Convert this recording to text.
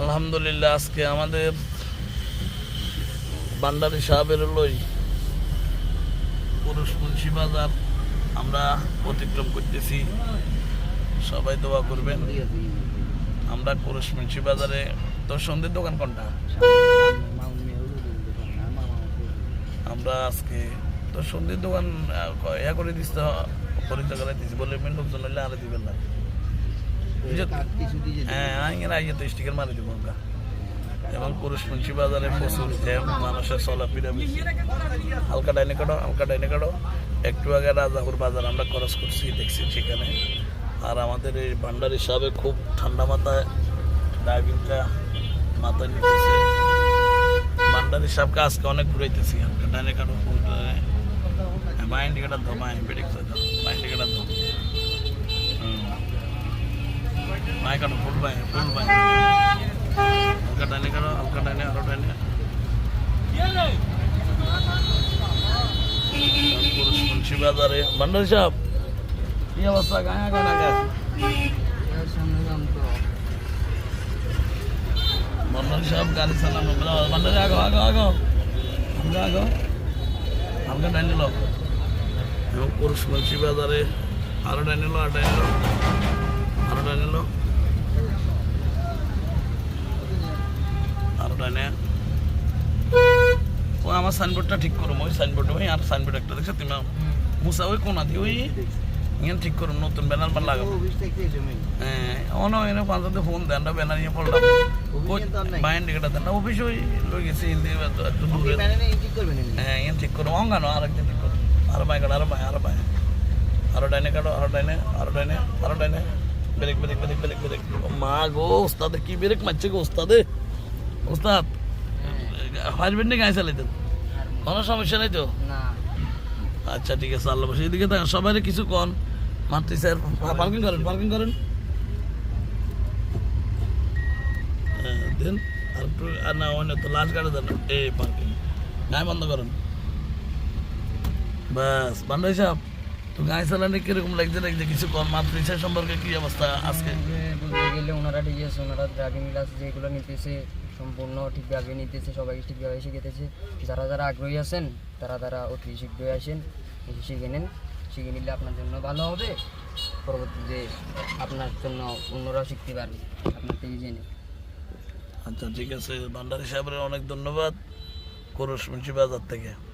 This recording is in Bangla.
আলহামদুলিল্লাহ, আজকে আমাদের বান্ডারি সাহেবের লই পুরুষ মুন্সি বাজার আমরা অতিক্রম করতেছি। সবাই দোয়া করবেন। আমরা পুরুষ মুন্সি বাজারে, তোর সন্ধ্যের দোকান কোনটা? আমরা আজকে তোর সন্ধ্যের দোকান ইয়া করে দিস তো পরিচয় করে দিছি বলে মেন লোকজন হইলে আরে দিবেন না। হ্যাঁ আইন আইয়ে তো স্টিকার মারি দিব আমরা। এবং পুরুষ মুন্সি বাজারে প্রচুর জ্যাম মানুষের চলাফেরা হালকা ডাইনে কাটো হালকা ডাইনে কাটো। একটু আগে রাজাপুর বাজার আমরা ক্রস করছি দেখছি সেখানে। আর আমাদের এই ভান্ডারি সাহেব খুব ঠান্ডা মাথায় ড্রাইভিংটা মাথায় নিতেছে। ভান্ডারি সাহেবকে আজকে অনেক ঘুরাইতেছি। হালকা ডাইনে কাটো মাইন্ড টিকেটার দাও মাইন্ড বেডিক দাও মাইন্ড টিকেটার দাও মাই কাটো ফুল বাই ফুল বাই হালকা ডাইনে কাটো হালকা ডাইনে আরও ডাইনে পুরুষ মুন্সি বাজারে ভান্ডারি সাহেব কি অবস্থা গায়া গানা গা ভান্ডারি সাহেব গাড়ি চালানো ভান্ডারি আগো আগো আগো হালকা আগো হালকা ডাইনে লো এবং পুরুষ মুন্সি বাজারে আরও ডাইনে লো আর ডাইনে আমার সাইনবোর্ডটা ঠিক করুম ওই সাইনবোর্ড ওই আর সাইনবোর্ড একটা দেখছ তুমি? মুসা ওই কোনা দিয়ে ওই ইয়ে ঠিক করুম নতুন ব্যানার বার লাগাবো হ্যাঁ অন এনে পাঁচতে ফোন দেন না ব্যানার ইয়ে পড়লাম বাইন টিকেটা দেন না অফিস ওই লই গেছি হিন্দি একটু দূরে। হ্যাঁ ইয়ে ঠিক করুম অঙ্গানো আর একদিন ঠিক করুম। আরও বাই কাটো আরও বাই আরও বাই আরও ডাইনে কাটো আরও ডাইনে আরও ডাইনে আরও ডাইনে। Brake brake brake brake brake মা গো ওস্তাদে কি ব্রেক মারছে গো ওস্তাদে। ওস্তাদ হাজবেন্ড নিয়ে গাড়ি চালাইতেন কোনো সমস্যা নেই তো? না। আচ্ছা ঠিক আছে আল্লাহ বসে। এদিকে থাকেন সবাই কিছু কন। মাতৃ স্যার পার্কিং করেন পার্কিং করেন। হ্যাঁ, দেন আর একটু আর না অন্য তো লাস্ট গাড়ি দেন। এই পার্কিং গায়ে বন্ধ করেন। বাস বান্ডাই সাহেব তো গাড়ি চালানো কীরকম লাগছে লাগছে? কিছু কন মাতৃ সম্পর্কে কি অবস্থা আজকে? বলতে গেলে ওনারা ঠিক আছে ওনারা ড্রাইভিং ক্লাস যেগুলো নিতেছে সম্পূর্ণ ঠিকভাবে নিতেছে, সবাইকে ঠিকভাবে শিখেতেছে যারা যারা আগ্রহী আছেন, তারা তারা অতি শীঘ্রই আসেন, এসে শিখে নেন। শিখে নিলে আপনার জন্য ভালো হবে। পরবর্তীতে আপনার জন্য অন্যরাও শিখতে পারবে। আপনার থেকে জেনে। আচ্ছা ঠিক আছে। ভান্ডারী সাহেবের অনেক ধন্যবাদ। কোরস মুন্সি বাজার থেকে।